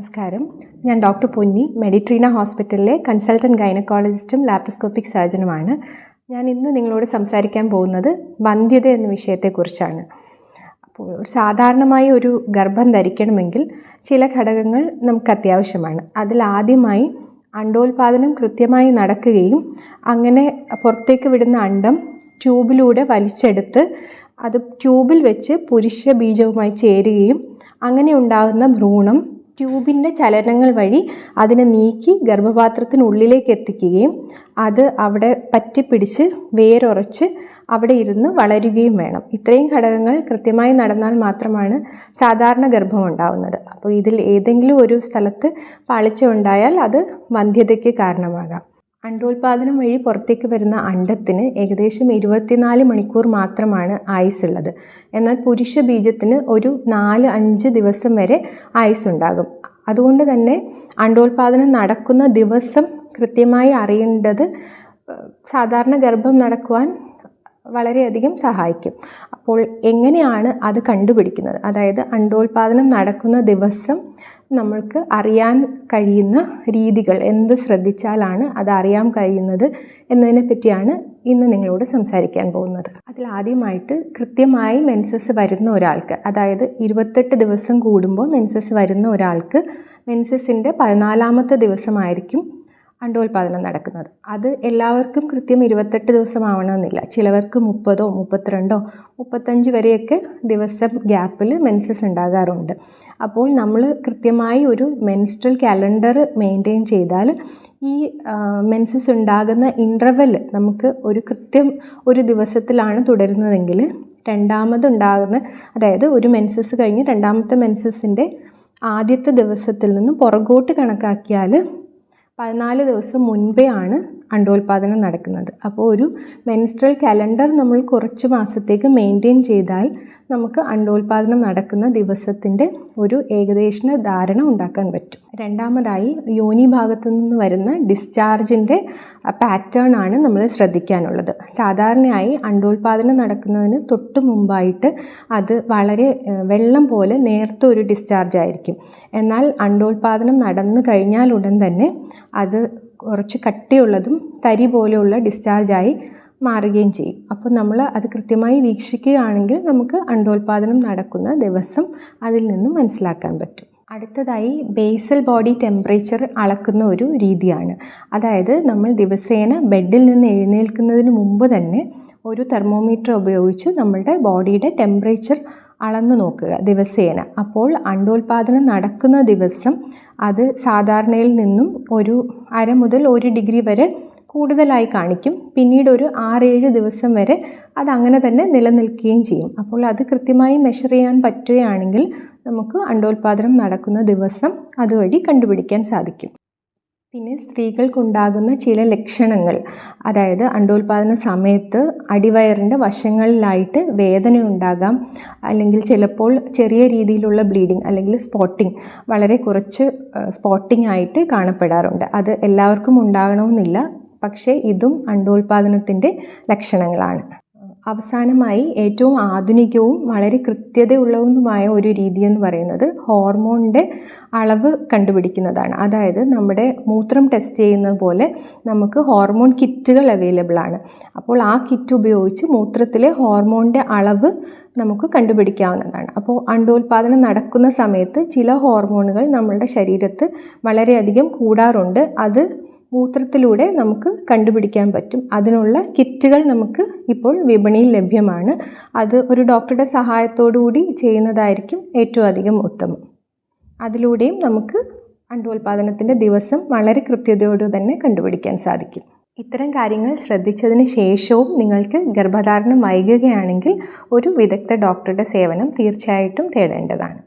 നമസ്കാരം. ഞാൻ ഡോക്ടർ പൊന്നി മെഡിട്രീന ഹോസ്പിറ്റലിലെ കൺസൾട്ടന്റ് ഗൈനക്കോളജിസ്റ്റും ലാപ്രോസ്കോപ്പിക് സർജനുമാണ്. ഞാൻ ഇന്ന് നിങ്ങളോട് സംസാരിക്കാൻ പോകുന്നത് വന്ധ്യത എന്ന വിഷയത്തെക്കുറിച്ചാണ്. അപ്പോൾ സാധാരണമായി ഒരു ഗർഭം ധരിക്കണമെങ്കിൽ ചില ഘടകങ്ങൾ നമുക്ക് അത്യാവശ്യമാണ്. അതിൽ ആദ്യമായി അണ്ടോൽപാദനം കൃത്യമായി നടക്കുകയും അങ്ങനെ പുറത്തേക്ക് വിടുന്ന അണ്ടം ട്യൂബിലൂടെ വലിച്ചെടുത്ത് അത് ട്യൂബിൽ വെച്ച് പുരുഷ ബീജവുമായി ചേരുകയും അങ്ങനെ ഉണ്ടാകുന്ന ഭ്രൂണം ട്യൂബിന്റെ ചലനങ്ങൾ വഴി അതിനെ നീക്കി ഗർഭപാത്രത്തിനുള്ളിലേക്ക് എത്തിക്കുകയും അത് അവിടെ പറ്റിപ്പിടിച്ച് വേരൊറച്ച് അവിടെ ഇരുന്ന് വളരുകയും വേണം. ഇത്രയും ഘടകങ്ങൾ കൃത്യമായി നടന്നാൽ മാത്രമാണ് സാധാരണ ഗർഭം ഉണ്ടാവുന്നത്. അപ്പോൾ ഇതിൽ ഏതെങ്കിലും ഒരു സ്ഥലത്ത് പാളിച്ച ഉണ്ടായാൽ അത് വന്ധ്യതയ്ക്ക് കാരണമാകാം. അണ്ടോൽപാദനം വഴി പുറത്തേക്ക് വരുന്ന അണ്ടത്തിന് ഏകദേശം ഇരുപത്തിനാല് മണിക്കൂർ മാത്രമാണ് ആയുസ് ഉള്ളത്. എന്നാൽ പുരുഷ ബീജത്തിന് ഒരു നാല് അഞ്ച് ദിവസം വരെ ആയുസ് ഉണ്ടാകും. അതുകൊണ്ട് തന്നെ അണ്ടോൽപാദനം നടക്കുന്ന ദിവസം കൃത്യമായി അറിയേണ്ടത് സാധാരണ ഗർഭം നടക്കുവാൻ വളരെയധികം സഹായിക്കും. അപ്പോൾ എങ്ങനെയാണ് അത് കണ്ടുപിടിക്കുന്നത്? അതായത് അണ്ടോൽപാദനം നടക്കുന്ന ദിവസം നമ്മൾക്ക് അറിയാൻ കഴിയുന്ന രീതികൾ എന്ത് ശ്രദ്ധിച്ചാലാണ് അത് അറിയാൻ കഴിയുന്നത് എന്നതിനെ പറ്റിയാണ് ഇന്ന് നിങ്ങളോട് സംസാരിക്കാൻ പോകുന്നത്. അതിൽ ആദ്യമായിട്ട് കൃത്യമായി മെൻസസ് വരുന്ന ഒരാൾക്ക് അതായത് ഇരുപത്തെട്ട് ദിവസം കൂടുമ്പോൾ മെൻസസ് വരുന്ന ഒരാൾക്ക് മെൻസസിന്റെ പതിനാലാമത്തെ ദിവസമായിരിക്കും അണ്ടോൽപാദനം നടക്കുന്നത്. അത് എല്ലാവർക്കും കൃത്യം ഇരുപത്തെട്ട് ദിവസമാവണമെന്നില്ല. ചിലവർക്ക് മുപ്പതോ മുപ്പത്തിരണ്ടോ മുപ്പത്തഞ്ച് വരെയൊക്കെ ദിവസം ഗ്യാപ്പിൽ മെൻസസ് ഉണ്ടാകാറുണ്ട്. അപ്പോൾ നമ്മൾ കൃത്യമായി ഒരു മെൻസ്ട്രൽ കാലണ്ടർ മെയിന്റെയിൻ ചെയ്താൽ ഈ മെൻസസ് ഉണ്ടാകുന്ന ഇന്റർവെൽ നമുക്ക് ഒരു കൃത്യം ഒരു ദിവസത്തിലാണ് തുടരുന്നതെങ്കിൽ രണ്ടാമതുണ്ടാകുന്ന അതായത് ഒരു മെൻസസ് കഴിഞ്ഞ് രണ്ടാമത്തെ മെൻസസിന്റെ ആദ്യത്തെ ദിവസത്തിൽ നിന്ന് പുറകോട്ട് കണക്കാക്കിയാൽ പതിനാല് ദിവസം മുൻപേ ആണ് അണ്ടോൽപാദനം നടക്കുന്നത്. അപ്പോൾ ഒരു മെൻസ്ട്രൽ കലണ്ടർ നമ്മൾ കുറച്ച് മാസത്തേക്ക് മെയിന്റെയിൻ ചെയ്താൽ നമുക്ക് അണ്ടോൽപാദനം നടക്കുന്ന ദിവസത്തിന്റെ ഒരു ഏകദേശ ധാരണ ഉണ്ടാക്കാൻ പറ്റും. രണ്ടാമതായി യോനി ഭാഗത്തു നിന്ന് വരുന്ന ഡിസ്ചാർജിന്റെ പാറ്റേൺ ആണ് നമ്മൾ ശ്രദ്ധിക്കാനുള്ളത്. സാധാരണയായി അണ്ടോൽപാദനം നടക്കുന്നതിന് തൊട്ട് മുമ്പായിട്ട് അത് വളരെ വെള്ളം പോലെ നേരത്തെ ഒരു ഡിസ്ചാർജ് ആയിരിക്കും. എന്നാൽ അണ്ടോൽപാദനം നടന്നു കഴിഞ്ഞാൽ ഉടൻ തന്നെ അത് കുറച്ച് കട്ടിയുള്ളതും തരി പോലെയുള്ള ഡിസ്ചാർജായി മാറുകയും ചെയ്യും. അപ്പോൾ നമ്മൾ അത് കൃത്യമായി വീക്ഷിക്കുകയാണെങ്കിൽ നമുക്ക് അണ്ടോൽപാദനം നടക്കുന്ന ദിവസം അതിൽ നിന്നും മനസ്സിലാക്കാൻ പറ്റും. അടുത്തതായി ബേസൽ ബോഡി ടെമ്പറേച്ചർ അളക്കുന്ന ഒരു രീതിയാണ്. അതായത് നമ്മൾ ദിവസേന ബെഡിൽ നിന്ന് എഴുന്നേൽക്കുന്നതിന് മുമ്പ് തന്നെ ഒരു തെർമോമീറ്റർ ഉപയോഗിച്ച് നമ്മളുടെ ബോഡിയുടെ ടെമ്പറേച്ചർ അളന്നു നോക്കുക ദിവസേന. അപ്പോൾ അണ്ടോൽപാദനം നടക്കുന്ന ദിവസം അത് സാധാരണയിൽ നിന്നും ഒരു അര മുതൽ ഒരു ഡിഗ്രി വരെ കൂടുതലായി കാണിക്കും. പിന്നീട് ഒരു ആറേഴ് ദിവസം വരെ അത് അങ്ങനെ തന്നെ നിലനിൽക്കുകയും ചെയ്യും. അപ്പോൾ അത് കൃത്യമായി മെഷർ ചെയ്യാൻ പറ്റുകയാണെങ്കിൽ നമുക്ക് അണ്ടോൽപാദനം നടക്കുന്ന ദിവസം അതുവഴി കണ്ടുപിടിക്കാൻ സാധിക്കും. പിന്നെ സ്ത്രീകൾക്കുണ്ടാകുന്ന ചില ലക്ഷണങ്ങൾ. അതായത് അണ്ടോൽപാദന സമയത്ത് അടിവയറിന്റെ വശങ്ങളിലായിട്ട് വേദന ഉണ്ടാകാം അല്ലെങ്കിൽ ചിലപ്പോൾ ചെറിയ രീതിയിലുള്ള ബ്ലീഡിങ് അല്ലെങ്കിൽ സ്പോട്ടിങ് വളരെ കുറച്ച് സ്പോട്ടിംഗ് ആയിട്ട് കാണപ്പെടാറുണ്ട്. അത് എല്ലാവർക്കും ഉണ്ടാകണമെന്നില്ല. പക്ഷേ ഇതും അണ്ടോൽപാദനത്തിന്റെ ലക്ഷണങ്ങളാണ്. അവസാനമായി ഏറ്റവും ആധുനികവും വളരെ കൃത്യതയുള്ളതുമായ ഒരു രീതി എന്ന് പറയുന്നത് ഹോർമോണിന്റെ അളവ് കണ്ടുപിടിക്കുന്നതാണ്. അതായത് നമ്മുടെ മൂത്രം ടെസ്റ്റ് ചെയ്യുന്നത് പോലെ നമുക്ക് ഹോർമോൺ കിറ്റുകൾ അവൈലബിൾ ആണ്. അപ്പോൾ ആ കിറ്റ് ഉപയോഗിച്ച് മൂത്രത്തിലെ ഹോർമോണിന്റെ അളവ് നമുക്ക് കണ്ടുപിടിക്കാവുന്നതാണ്. അപ്പോൾ അണ്ടോൽപാദനം നടക്കുന്ന സമയത്ത് ചില ഹോർമോണുകൾ നമ്മളുടെ ശരീരത്ത് വളരെയധികം കൂടാറുണ്ട്. അത് മൂത്രത്തിലൂടെ നമുക്ക് കണ്ടുപിടിക്കാൻ പറ്റും. അതിനുള്ള കിറ്റുകൾ നമുക്ക് ഇപ്പോൾ വിപണിയിൽ ലഭ്യമാണ്. അത് ഒരു ഡോക്ടറുടെ സഹായത്തോടുകൂടി ചെയ്യുന്നതായിരിക്കും ഏറ്റവും അധികം ഉത്തമം. അതിലൂടെയും നമുക്ക് അണ്ടോൽപാദനത്തിന്റെ ദിവസം വളരെ കൃത്യതയോടെ തന്നെ കണ്ടുപിടിക്കാൻ സാധിക്കും. ഇത്തരം കാര്യങ്ങൾ ശ്രദ്ധിച്ചതിന് ശേഷവും നിങ്ങൾക്ക് ഗർഭധാരണം വൈകുകയാണെങ്കിൽ ഒരു വിദഗ്ധ ഡോക്ടറുടെ സേവനം തീർച്ചയായിട്ടും തേടേണ്ടതാണ്.